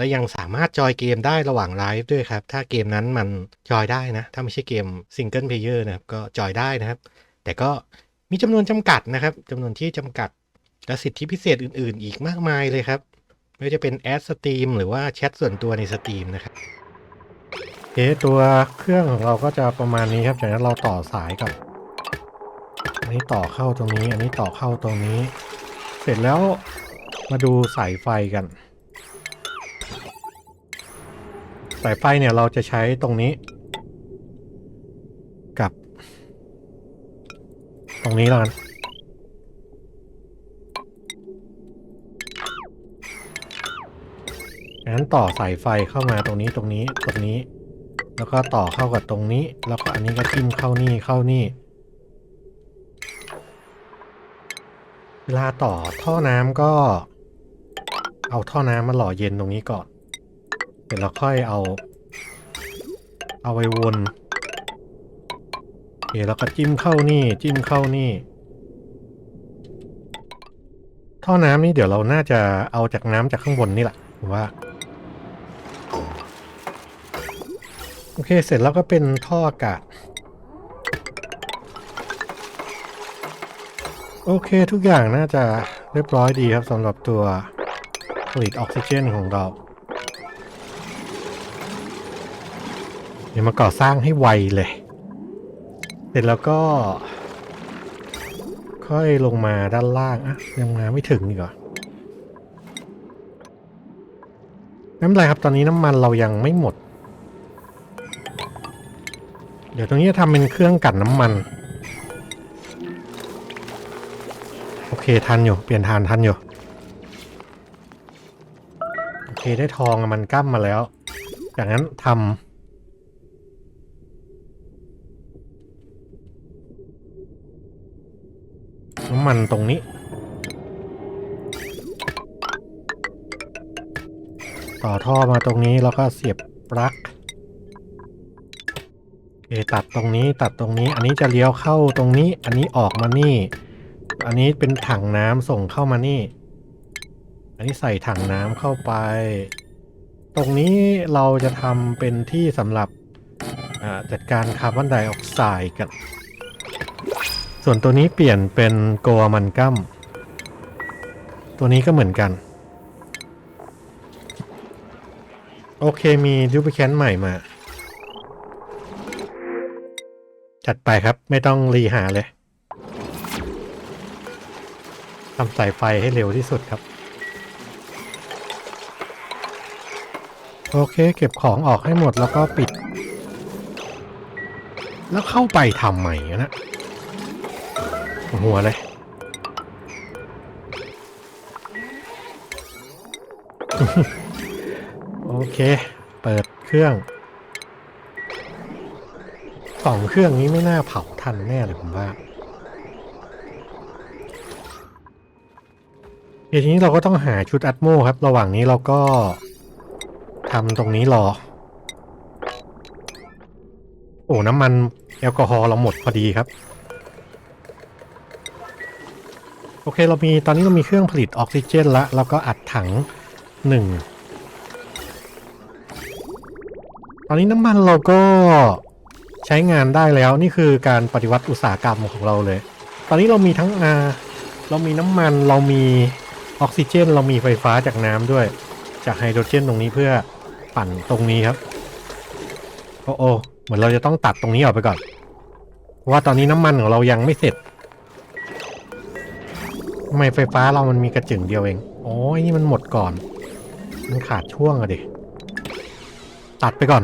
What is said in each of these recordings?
และยังสามารถจอยเกมได้ระหว่างไลฟ์ด้วยครับ ถ้าเกมนั้นมันจอยได้นะ ถ้าไม่ใช่เกมซิงเกิลเพลเยอร์นะครับ ก็จอยได้นะครับ แต่ก็มีจำนวนจำกัดนะครับจำนวนที่จำกัด และสิทธิพิเศษอื่น ๆ อีกมากมายเลยครับไม่ว่าจะเป็นแอดสตรีมหรือว่าแชทส่วนตัวในสตรีมนะครับเอตัวเครื่องของเราก็จะประมาณนี้ครับจากนั้นเราต่อสายก่อนอันนี้ต่อเข้าตรงนี้ อันนี้ต่อเข้าตรงนี้ เสร็จแล้วมาดูสายไฟกัน สายไฟเนี่ยเราจะใช้ตรงนี้ กับ ตรงนี้แล้วกันงั้นต่อสายไฟเข้ามาตรงนี้ตรงนี้ตรงนี้ แล้วก็ต่อเข้ากับตรงนี้ แล้วก็อันนี้ก็จิ้มเข้านี่เข้านี่ เวลาต่อท่อน้ำก็ เอาท่อน้ำมาหล่อเย็นตรงนี้ก่อน เดี๋ยวเราค่อยเอา เอาไปวนโอเคแล้วก็จิ้มเข้านี่ จิ้มเข้านี่ ท่อน้ำนี่เดี๋ยวเราน่าจะเอาจากน้ำจากข้างบนนี่แหละผมว่า โอเคเสร็จแล้วก็เป็นท่ออากาศ โอเคทุกอย่างน่าจะเรียบร้อยดีครับสำหรับตัวผลิตออกซิเจนของเรา เดี๋ยวมาก่อสร้างให้ไวเลย เสร็จแล้วก็ ค่อยลงมาด้านล่างอะยังมาไม่ถึงอีกเหรอไม่เป็นไรครับตอนนี้น้ำมันเรายังไม่หมด เดี๋ยวตรงนี้จะทำเป็นเครื่องกลั่นน้ำมัน โอเคทันอยู่ เปลี่ยนทานทันอยู่ โอเคได้ทองอะมันกั้มมาแล้ว จากนั้นทำำมันตรงนี้ ต่อท่อมาตรงนี้แล้วก็เสียบปลั๊กโอตัดตรงนี้ตัดตรงนี้ อันนี้จะเลี้ยวเข้าตรงนี้ อันนี้ออกมานี่ อันนี้เป็นถังน้ำส่งเข้ามานี่ อันนี้ใส่ถังน้ำเข้าไป ตรงนี้เราจะทำเป็นที่สำหรับจัดการคาร์บอนไดออกไซด์กัน ส่วนตัวนี้เปลี่ยนเป็นโกอามันกัมตัวนี้ก็เหมือนกัน โอเคมีดูป i แคนใหม่มา จัดไปครับไม่ต้องรีหาเลยทำสายไฟให้เร็วที่สุดครับ โอเคเก็บของออกให้หมดแล้วก็ปิด แล้วเข้าไปทำใหม่นะ หัวเลยโอเค เปิดเครื่องสองเครื่องนี้ไม่น่าเผาทันแน่เลยผมว่าเดี๋ยวทีนี้เราก็ต้องหาชุดอัตโมครับ ระหว่างนี้เราก็ทำตรงนี้รอ โอ้ น้ำมันแอลกอฮอล์เราหมดพอดีครับ เคเรามีตอนนี้เรามีเครื่องผลิตออกซิเจนละแล้วก็อัดถังหนึ่งตอนนี้น้ำมันเราก็ใช้งานได้แล้วนี่คือการปฏิวัติอุตสาหกรรมของเราเลย ตอนนี้เรามีทั้งอาเรามีน้ำมันเรามีออกซิเจน เรามีไฟฟ้าจากน้ำด้วย จากไฮโดรเจนตรงนี้เพื่อปั่นตรงนี้ครับโอ้โอเหมือนเราจะต้องตัดตรงนี้ออกไปก่อน เพราะว่าตอนนี้น้ำมันของเรายังไม่เสร็จ ทำไมไฟฟ้าเรามันมีกระจึงเดียวเองโอ้ยนี่มันหมดก่อน มันขาดช่วงอะดิ ตัดไปก่อน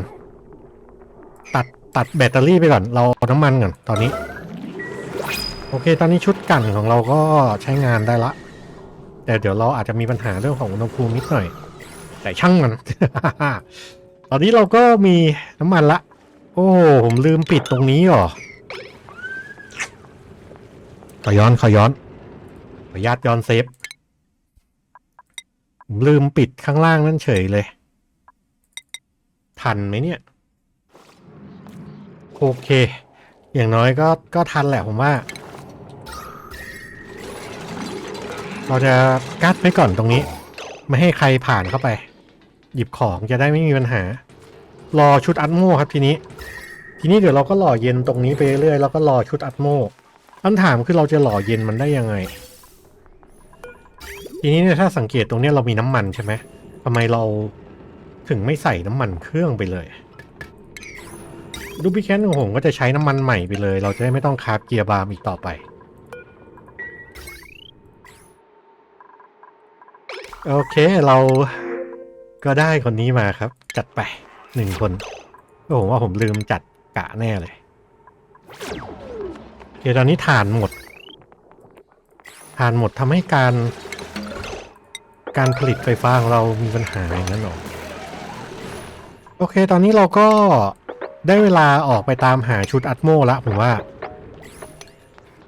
ตัดตัดแบตเตอรี่ไปก่อน เราเอาน้ำมันก่อนตอนนี้ โอเค ตอนนี้ชุดกันของเราก็ใช้งานได้ละ แต่เดี๋ยวเราอาจจะมีปัญหาเรื่องของอุณหภูมินิดหน่อย แต่ช่างมัน ตอนนี้เราก็มีน้ำมันละ โอ้ ผมลืมปิดตรงนี้หรอขอย้อนขอย้อน อนุญาตย้อนเซฟผมลืมปิดข้างล่างนั่นเฉยเลย ทันไหมเนี่ย โอเค อย่างน้อยก็ก็ทันแหละผมว่า เราจะกัดไว้ก่อนตรงนี้ ไม่ให้ใครผ่านเข้าไป หยิบของจะได้ไม่มีปัญหา รอชุดอัตโมครับทีนี้ ทีนี้เดี๋ยวเราก็หล่อเย็นตรงนี้ไปเรื่อยๆแล้วก็รอชุดอัตโมคำถามคือเราจะหล่อเย็นมันได้ยังไง ทีนี้เนี่ยถ้าสังเกตตรงเนี้ยเรามีน้ำมันใช่ไหมทำไมเราถึงไม่ใส่น้ำมันเครื่องไปเลยดูพิแคนของผมก็จะใช้น้ำมันใหม่ไปเลย เราจะได้ไม่ต้องคาบเกียร์บาร์มอีกต่อไป โอเคเราก็ได้คนนี้มาครับ จัดไปหนึ่งคนก็ผมว่าผมลืมจัดกะแน่เลยโอเคตอนนี้ฐานหมด ฐานหมดทำให้การ การผลิตไฟฟ้าของเรามีปัญหาอย่างนั้นหรอ โอเค ตอนนี้เราก็ได้เวลาออกไปตามหาชุดอัตโมละผมว่า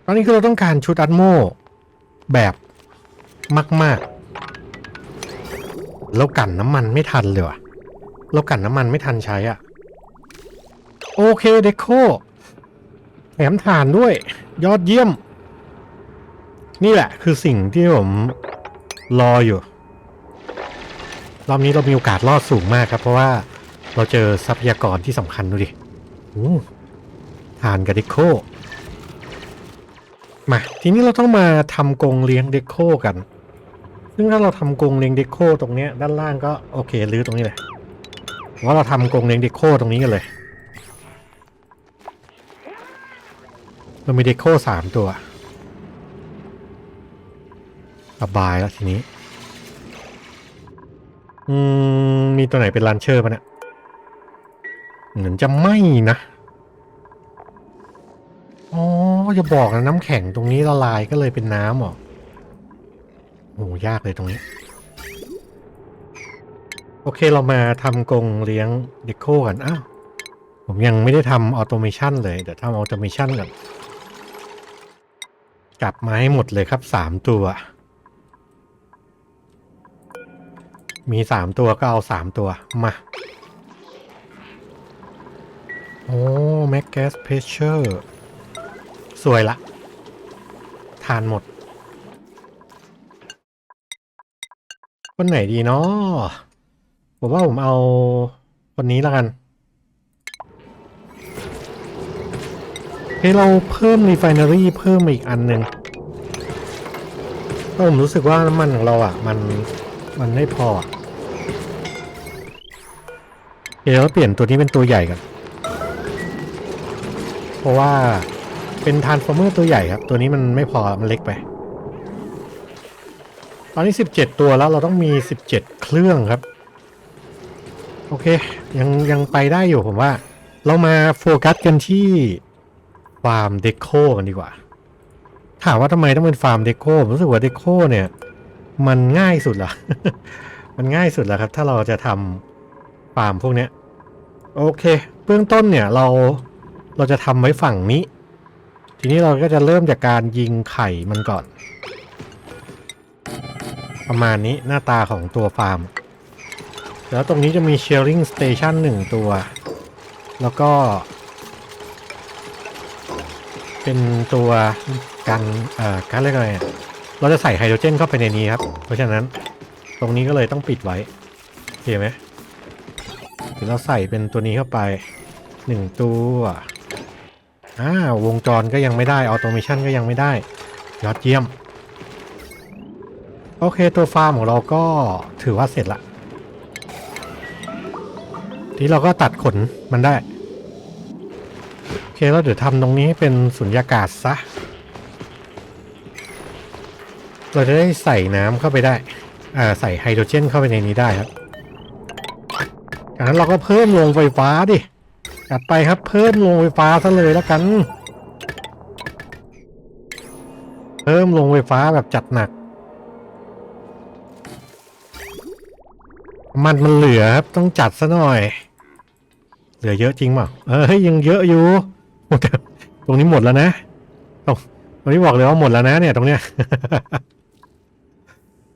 ตอนนี้คือเราต้องการชุดอัตโมแบบมาก ๆ เรากันน้ำมันไม่ทันเลยว่ะ เรากันน้ำมันไม่ทันใช้อะโอเคเด็กโคแถมฐานด้วย ยอดเยี่ยม นี่แหละคือสิ่งที่ผมรออยู่ รอบนี้เรามีโอกาสรอดสูงมากครับ เพราะว่าเราเจอทรัพยากรที่สำคัญดูดิโอ้ทานกับเดโคมาทีนี้เราต้องมาทำกรงเลี้ยงเดโคกัน ซึ่งถ้าเราทำกรงเลี้ยงเดโคตรงนี้ด้านล่างก็โอเครื้อตรงนี้เลยว่าเราทำกรงเลี้ยงเดโคตรงนี้กันเลยเรามีเดโคสามตัวสบายแล้วทีนี้ อืม มีตัวไหนเป็นลันเชอร์ปะเนี่ย เหมือนจะไม่นะ อ๋อจะบอกนะน้ำแข็งตรงนี้ละลายก็เลยเป็นน้ำหรอโอ้ยากเลยตรงนี้ โอเคเรามาทำกรงเลี้ยงเดโคกัน อ้าว ผมยังไม่ได้ทำออโตเมชันเลย เดี๋ยวทำออโตเมชันก่อน กลับมาให้หมดเลยครับสามตัว มีสามตัวก็เอาสามตัว มา โอ้แม็กแกสเพชเชอร์ สวยละ ทานหมด คนไหนดีเนาะผมว่าผมเอาคนนี้แล้วกันเฮ้เราเพิ่มรีไฟนารี่เพิ่มมาอีกอันหนึ่งเพราะผมรู้สึกว่าน้ำมันของเราอะ มันมันไม่พอ ดี๋ยวเปลี่ยนตัวนี้เป็นตัวใหญ่กันเพราะว่าเป็นทานฟอร์เมอร์ตัวใหญ่ครับ ตัวนี้มันไม่พอมันเล็กไป ตอนนี้ 17 ตัวแล้วเราต้องมี 17 เครื่องครับ โอเค ยังยังไปได้อยู่ผมว่า เรามาโฟกัสกันที่ฟาร์มเดโคกันดีกว่าถามว่าทำไมต้องเป็นฟาร์มเดโคผมรู้สึกว่าเดโคเนี่ย มันง่ายสุดละมันง่ายสุดแล้วครับ ถ้าเราจะทำฟาร์มพวกเนี้ย โอเค เบื้องต้นเนี่ยเราเราจะทำไว้ฝั่งนี้ ทีนี้เราก็จะเริ่มจากการยิงไข่มันก่อน ประมาณนี้หน้าตาของตัวฟาร์ม แล้วตรงนี้จะมี sharing station หนึ่งตัว แล้วก็ เป็นตัวกันเอ่อการเรียกอะไรเราจะใส่ไฮโดรเจนเข้าไปในนี้ครับ เพราะฉะนั้นตรงนี้ก็เลยต้องปิดไว้โอเคไหม ดี๋ยวเราใส่เป็นตัวนี้เข้าไปหนึ่งตัวอ่าวงจรก็ยังไม่ได้ออโตเมชันก็ยังไม่ได้ ยอดเยี่ยม โอเคตัวฟาร์มของเราก็ถือว่าเสร็จละทีเราก็ตัดขนมันได้ โอเคแล้วเดี๋ยวทำตรงนี้ให้เป็นสุญญากาศซะ เราจะได้ใส่น้ำเข้าไปได้ อ่า ใส่ไฮโดรเจนเข้าไปในนี้ได้ครับ จากนั้นเราก็เพิ่มโรงไฟฟ้าดิจัดไปครับเพิ่มโรงไฟฟ้าซะเลยแล้วกัน เพิ่มโรงไฟฟ้าแบบจัดหนัก มันมันเหลือครับต้องจัดซะหน่อย เหลือเยอะจริงเปล่าเออยังเยอะอยู่ ตรงนี้หมดแล้วนะตรงตรงวันนี้บอกเลยว่าหมดแล้วนะเนี่ยตรงเนี้ย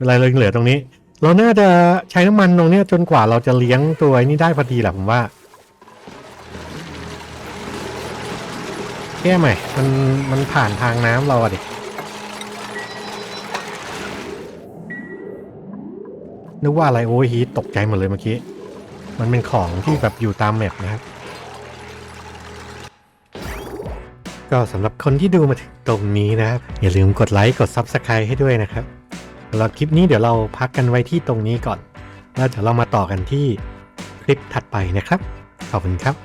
อะไรเลยเหลือตรงนี้ เราน่าจะใช้น้ำมันตรงเนี้ยจนกว่าเราจะเลี้ยงตัวนี้ได้พอดีแหละผมว่า แก้ใหม่ มันมันผ่านทางน้ำเราอะดินึกว่าอะไรโอ้ยฮีตกใจหมดเลยเมื่อกี้ มันเป็นของที่แบบอยู่ตามแมปนะครับ ก็สำหรับคนที่ดูมาถึงตรงนี้นะครับ อย่าลืมกดไลค์กด Subscribe ให้ด้วยนะครับำหรับคลิปนี้เดี๋ยวเราพักกันไว้ที่ตรงนี้ก่อน แล้วเดี๋ยวเรามาต่อกันที่คลิปถัดไปนะครับ ขอบคุณครับ